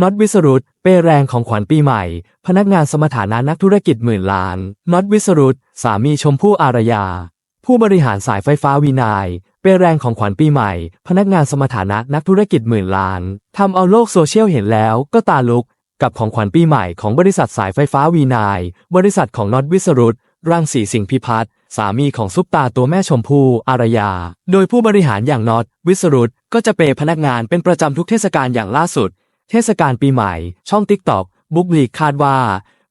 น็อตวิสรุตเป้แรงของขวัญปีใหม่ พนักงานสมถานะนักธุรกิจหมื่นล้านน็อตวิสรุตสามีชมพู่อารยา ผู้บริหารสายไฟฟ้าวีนายเป้แรงของขวัญปีใหม่ พนักงานสมถานะนักธุรกิจหมื่นล้านทำเอาโลกโซเชียลเห็นแล้วก็ตาลุก กับของขวัญปีใหม่ของบริษัทสายไฟฟ้าวีนาย บริษัทของน็อตวิสรุตรังสีสิงพิพัฒน์สามีของซุปตาตัวแม่ชมพู่อารยา โดยผู้บริหารอย่างน็อตวิสรุตก็จะเปย์พนักงานเป็นประจำทุกเทศกาลอย่างล่าสุด เทศกาลปีใหม่ ช่อง TikTok บุ๊กลีคาดว่า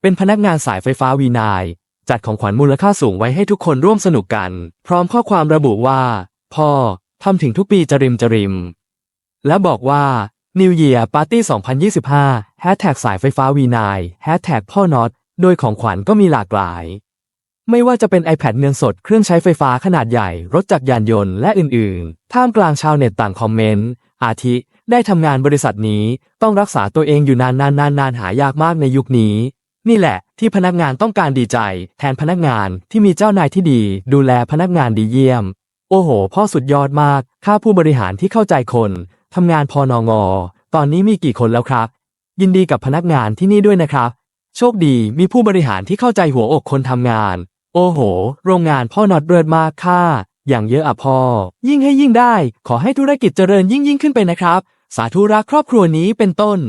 เป็นพนักงานสายไฟฟ้าวีนาย จัดของขวัญมูลค่าสูงไว้ให้ทุกคนร่วมสนุกกัน พร้อมข้อความระบุว่า พ่อทำถึงทุกปีจริมจริม และบอกว่า New Year Party 2025 Hashtag สายไฟฟ้า V9 Hashtag พ่อน็อตโดยของขวัญก็มีหลากหลาย ไม่ว่าจะเป็น iPad เงินสดเครื่องใช้ไฟฟ้าขนาดใหญ่ รถจักรยานยนต์และอื่น ๆ ท่ามกลางชาวเน็ตต่างคอมเมนต์ อาทิ ได้ทำงานบริษัทนี้ต้องรักษาตัวเองอยู่นานนานนานนานหายากมากในยุคนี้ นี่แหละ ที่พนักงานต้องการดีใจ แทนพนักงานที่มีเจ้านายที่ดี ดูแลพนักงานดีเยี่ยม โอ้โห พ่อสุดยอดมากข้าผู้บริหารที่เข้าใจคนทำงานพอนองอ ตอนนี้มีกี่คนแล้วครับ ยินดีกับพนักงานที่นี่ด้วยนะครับ โชคดีมีผู้บริหารที่เข้าใจหัวอกคนทำงาน โอ้โห โรงงานพ่อนอดเริดมากค่า อย่างเยอะอะพ่อ ยิ่งให้ยิ่งได้ ขอให้ธุรกิจเจริญยิ่งยิ่งขึ้นไปนะครับ สาธุรักครอบครัวนี้เป็นต้น